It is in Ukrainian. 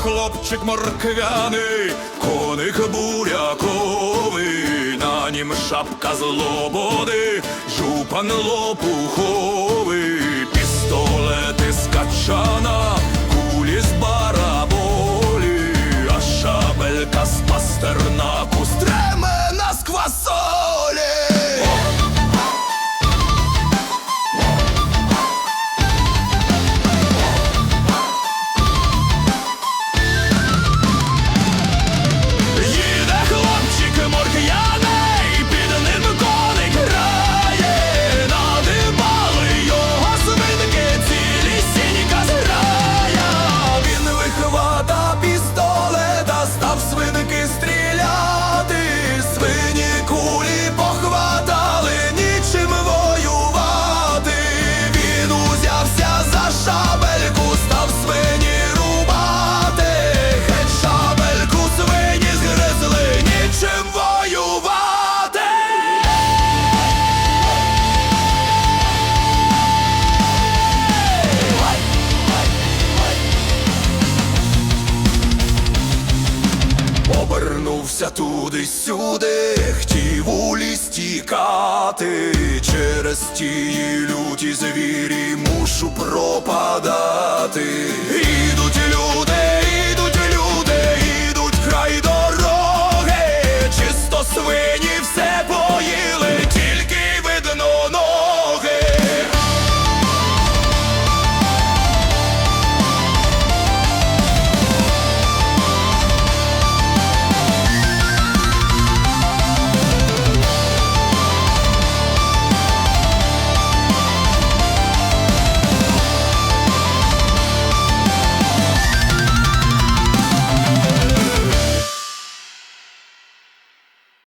хлопчик морквяний, коник буряковий, на нім шапка злободи, жупан лопуховий. тягнувся туди, сюди, хотів у ліс тікати, через ті люті звірі мушу пропадати.